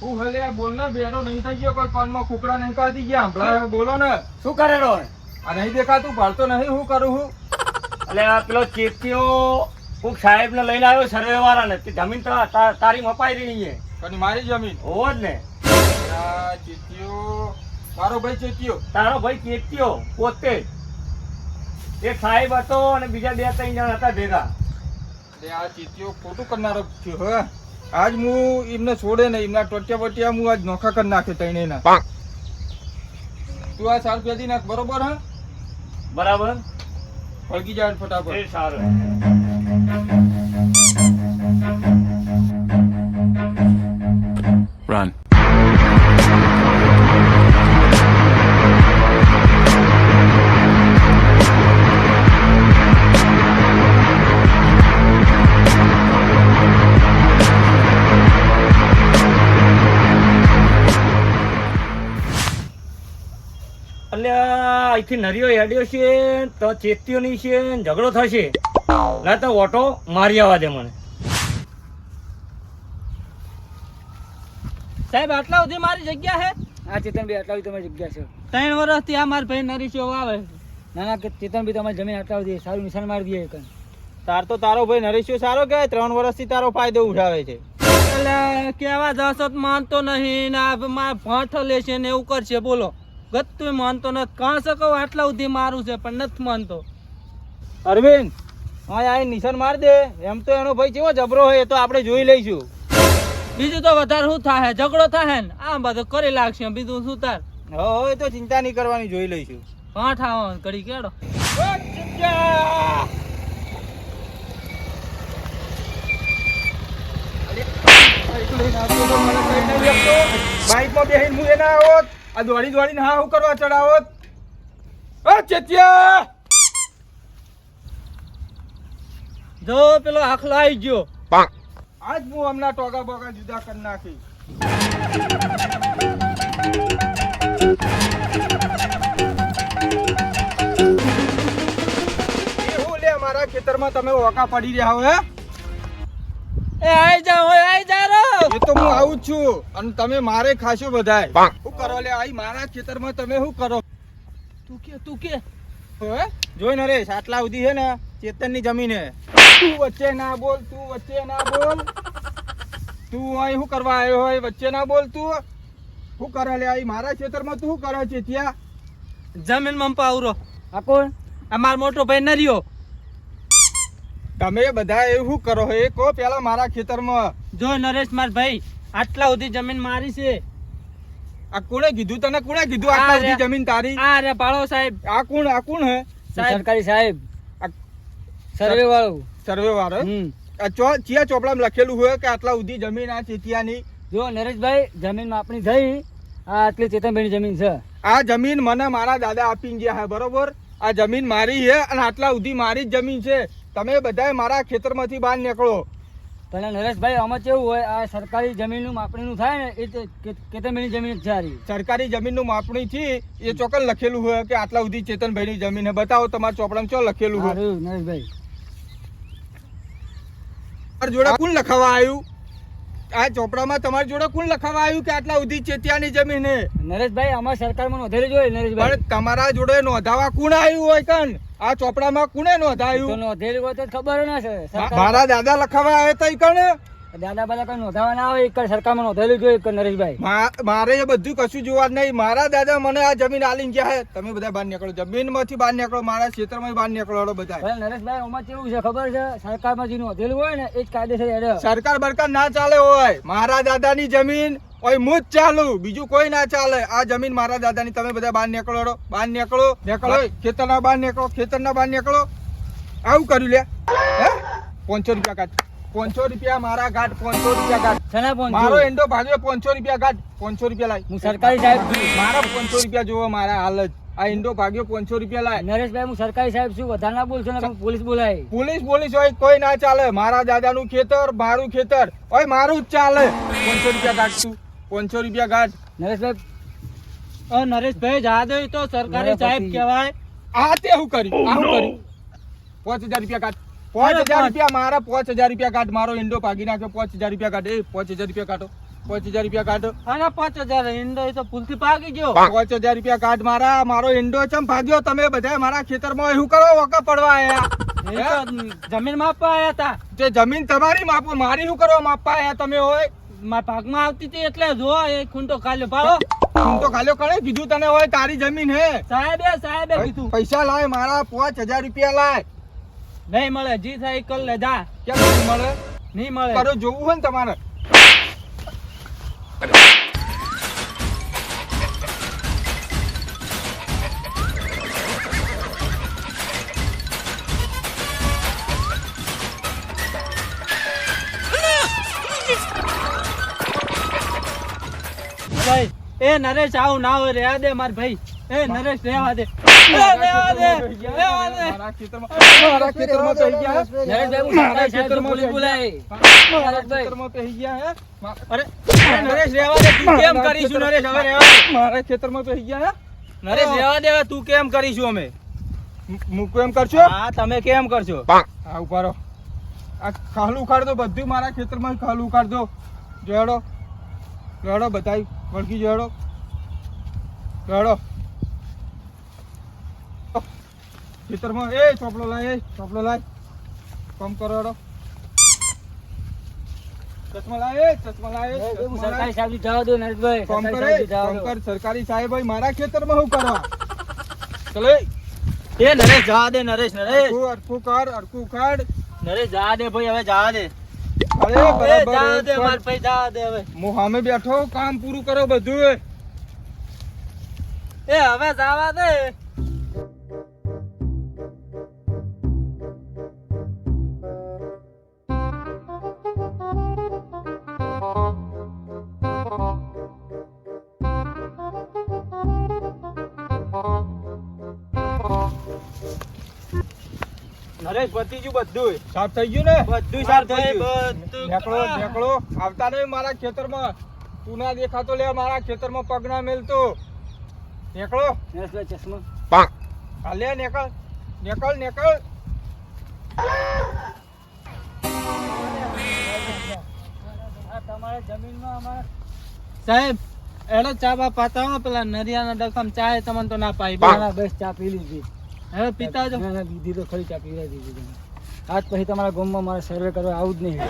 હું હલે બોલ ને બેડો નહીં થઈ ગયો કોઈ કાનમાં કુકડા નહીં કાઢી ગયા. હમણાં બોલો ને. શું કરે રો? આ નહીં દેખાતું પાડતો નહીં હું કરું હું? એટલે આ પેલો ચેતીઓ કોક સાહેબ ને લઈને આવ્યો સર્વે વાળા ને જમીન તો તારી મપાઈ રહી છે. કની મારી જમીન? હોવો જ ને. આ ચેતીયો મારો ભાઈ ચેતીયો તારો ભાઈ ચેતીઓ પોતે. એક સાહેબ હતો અને બીજા બે ત્રણ જણ હતા ભેગા. આ ચેતીયો ખોટું કરનારો થયો હે. આજ હું એમને છોડે નહીં એમના ટોટિયા બોટિયા હું આજ નોખા કરી નાખે તઈને ના તું આ સાલ પેદી નાખ બરોબર હા? બરાબર. ફળગી જાય ફટાફટ. એ સારું. Run. અહીંથી નરીઓ હેડ્યો છે તો ચેતીઓ ની છે ઝઘડો થશે. ના તો ઓટો મારી આવવા દે મને. સાહેબ આટલા સુધી મારી જગ્યા છે આ ચેતનભાઈ આટલા સુધી તમારી જગ્યા છે. ત્રણ વર્ષથી આ મારા ભાઈ નરીશો આવે ના ના કે ચેતનભાઈ તમારી જમીન આટલા સુધી સારું નિશાન મારી દઈએ કઈ તાર તો તારો ભાઈ નરેશિયો સારો કે ત્રણ વર્ષથી તારો ફાયદો ઉઠાવે છે. એટલે કેવા દશત માનતો નહીં ને મારા ભાંઠ લેશે ને એવું કરશે બોલો. ગતું માનતો નથી. કાં શકો આટલા સુધી મારું છે પણ નથી માનતો. અરવિંદ હા આ નિશાન માર દે. એમ તો એનો ભાઈ કેવો જબરો હોય એ તો આપણે જોઈ લઈશું. બીજું તો વધારે શું થાય ઝઘડો થાય ને? આમ બધું કરી લાગશે બીજું શું તાર? હવે તો ચિંતા નહીં કરવાની જોઈ લઈશું. ભાંઠ આવો કરી કેડો. બાઈકમાં બેહીને હું એના આવોત આ દોડી દોડીને હા હું કરવા ચડાવો. ચેતિયા! જો પેલો આખલો આવી ગયો. આજ હું હમણાં ટોગા બોગા જુદા કરી નાખી લે મારા ખેતરમાં તમે ઓકા પડી રહ્યા હો એ આઈ જા ઓય આઈ જા રો એ તો હું આવું જ છું અને તમે મારે ખાશો બધાય. કરો લે આઈ મારા ખેતરમાં તમે શું કરો? તું કે તું કે? હે? જોઈ નરેશ આટલા સુધી છે ને ચેતનની જમીન. હે તું વચ્ચે ના બોલ તું વચ્ચે ના બોલ. તું અહીં શું કરવા આવ્યો હોય વચ્ચે ના બોલ તું. શું કરે લે આઈ મારા ખેતરમાં તું શું કરે છે ત્યાં? જમીન મંપા પાવરો આ કોણ? આ મારો મોટો ભાઈ નરિયો. તમે બધા એવું કરો એ કહો પેલા મારા ખેતરમાં. જો નરેશ માર ભાઈ આટલા સુધી જમીન મારી છે. આ કોણે કીધું? તને કોણે કીધું? આટલા આ જમીન તારી? આ રે પાળો સાહેબ. આ કોણ આ કોણ હે? સરકારી સાહેબ. આ સર્વે વાળો સર્વે વાળો આ ચો ચિયા ચોપડામાં લખેલું હોય કે આટલા ઉધી જમીન આ ચેતિયાની? જો નરેશભાઈ જમીન માપણી થઈ આ આટલી ચેતનભાઈની જમીન છે. આ જમીન મને મારા દાદા આપીને ગયા હે બરોબર? આ જમીન મારી છે અને આટલા ઉધી મારી જ જમીન છે. તમે બધાય મારા ખેતરમાંથી બહાર નીકળો. પણ નરેશભાઈ આમાં કેવું હોય આ સરકારી જમીનનું માપણીનું થાય ને એ કેતનભાઈની જમીન સારી સરકારી જમીન જમીનનું માપણી થી એ ચોક્કસ લખેલું હોય કે આટલા સુધી ચેતનભાઈની જમીન બતાવો તમારા ચોપડામાં ચો લખેલું હોય? નરેશભાઈ. જોડે કોણ લખાવા આવ્યું? આ ચોપડામાં તમારી જોડે કોણ લખાવા આવ્યું કે આટલા ઉધી ચેતિયાની જમીન? નરેશભાઈ આમાં સરકારમાં નોંધેલી જોઈએ નરેશભાઈ. પણ તમારા જોડે નોંધાવા કોણ આવ્યું હોય કન આ ચોપડામાં કોણે નોંધાયું? નોંધેલી હોય તો ખબર ના છે. મારા દાદા લખાવા આવ્યા તા કણ? દાદા બાદા કઈ નોંધાવા ના આવે એક સરકારમાં નોંધેલું જોઈએ એક નરેશભાઈ. મારે એ બધું કશું જોવા નહીં. મારા દાદા મને આ જમીન આલીને ગયા હે તમે બધા બહાર નીકળો. જમીનમાંથી બહાર નીકળો મારા ક્ષેત્રમાં બહાર નીકળો બધા. નરેશભાઈ આમાં કેવું છે ખબર છે? સરકારમાં જે નોંધેલું હોય ને એ જ કાયદેસર હેડે. સરકાર બરકાર ના ચાલે હોય. મારા દાદાની જમીન ઓય મુજ ચાલુ. બીજું કોઈ ના ચાલે. આ જમીન મારા દાદાની. તમે બધા બહાર નીકળો. બહાર નીકળો. નીકળો. ખેતરના બહાર નીકળો. ખેતરના બહાર નીકળો. આવું કર્યું લે. હે? પાંચસો રૂપિયા કાઢ. પાંચસો રૂપિયા મારા ઘાટ પાંચસો રૂપિયા ઘાટ. શેના ફોન મારો એન્ડો ભાગ્યો પાંચસો રૂપિયા ઘાટ પાંચસો રૂપિયા લાય. હું સરકારી સાહેબ છું. મારા પાંચસો રૂપિયા જોવો મારા હાલ જ. આ ઈંડો ભાગ્યો પાંચસો રૂપિયા લાય. નરેશભાઈ હું સરકારી સાહેબ છું. વધારે ના બોલશો ને પોલીસ બોલાય. પોલીસ પોલીસ હોય કોઈ ના ચાલે. મારા દાદાનું ખેતર મારું ખેતર. ઓય મારું જ ચાલે. પાંચસો રૂપિયા ગાંઠ છું પાંચસો રૂપિયા ગાંઠ નરેશભાઈ નરેશભાઈ જા તો સરકારી સાહેબ. કહેવાય. આ તે હું કરી આ હું કરી પાંચ હજાર રૂપિયા ગાંઠ પાંચ હજાર પાંચ. રૂપિયા મારા પાંચ હજાર રૂપિયા કાઢ મારો ઈંડો ભાગી નાખ્યો પાંચ હજાર રૂપિયા કાઢ. એ પાંચ હજાર રૂપિયા કાઢો પાંચ હજાર રૂપિયા કાઢો. આના પાંચ હજાર ઈંડો એ તો ભૂલથી ભાગી ગયો. પાંચ. હજાર રૂપિયા કાઢ મારા મારો ઈંડો ચમ ભાગ્યો? તમે બધા મારા ખેતરમાં શું કરો વકા પડવા આયા. જમીન માપવા આયા હતા તે જમીન તમારી માપો મારી શું કરવા માપવા આયા તમે હોય. મારા ભાગમાં આવતી હતી એટલે જો એ ખૂંટો ખાલ્યો. ભાળો. હું તો ખાલી કરે કીધું તને હોય તારી જમીન હે. સાહેબે સાહેબે કીધું. પૈસા લાય મારા પાંચ હજાર રૂપિયા લાય. નહીં મળે જી થાય લે જા. કેમ નહીં મળે? નહીં મળે. કરો જોવું હોય ને તમારે. ભાઈ એ નરેશ આવું ના હોય રહ્યા દે માર ભાઈ. એ નરેશ રેવા દે. મારા ખેતરમાં પહી ગયા નરેશ રેવા દેવા તું કેમ કરીશું ગયા હે? કેમ અમે કરશો હા તમે કેમ કરશો હા ઊભા આ ખાલું ઉખાડજો બધું મારા ખેતરમાં ખાલું ઉખાડજો જોડો જોડો બધા વળગી જોડો જોડો ખેતરમાં. એ ચોપડો લાય એ ચોપડો લાય. કમ કરો એડો ચશ્મા લાય ચશ્મા લાય હું ચશ્મા સરકારી સાહેબની જવા દો નરેશભાઈ. કોમ કરે કોમ સરકારી સાહેબ હોય મારા ખેતરમાં શું કરવા ચલો. એ, એ નરેશ જવા દે નરેશ નરેશ. અરખું અરખું કર નરેશ જવા દે ભાઈ હવે જવા દે. અરે બરાબર જવા દે માર ભાઈ જવા દે હવે. હું સામે બેઠો કામ પૂરું કરો બધું. એ હવે જવા દે. નરેશ પતી ગયું બધું સાફ થઈ ગયું ને? બધું સાફ થઈ ગયું. બધું ઢેકળો નેકળો. આવતા નહીં મારા ખેતરમાં. તું ના દેખાતો લે મારા ખેતરમાં પગ ના મેલતો. ઢેકળો નરેશભાઈ ચશ્મા. હા લે નેકળ. નેકળ નેકળ. તમારા જમીનમાં અમારા સાહેબ એડો ચા બા પાતા પેલા નરિયાના ડખમ ચા તમને તો ના પાઈ બસ ચા પી લીધી. હવે પીતા જો ના ના દીધી તો ખરી ચા પીવા દીધી તમે આજ પછી તમારા ગામમાં મારે સર્વે કરવા આવું જ નહીં.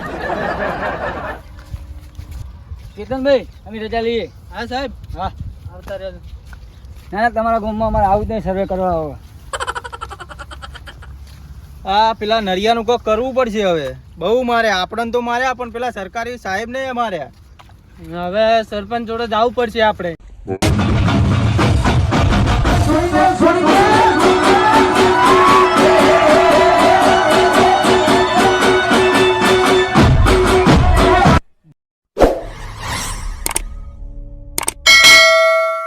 કેતનભાઈ અમે રજા લઈએ. હા સાહેબ. હા. આવતા રહેજો. ના ના તમારા ગામમાં અમારે આવું જ નહીં સર્વે કરવા આવે. આ પેલા નરિયાનું કોક કરવું પડશે હવે. બહુ મારે આપણને તો માર્યા પણ પેલા સરકારી સાહેબ ને માર્યા. હવે સરપંચ જોડે જવું પડશે આપણે.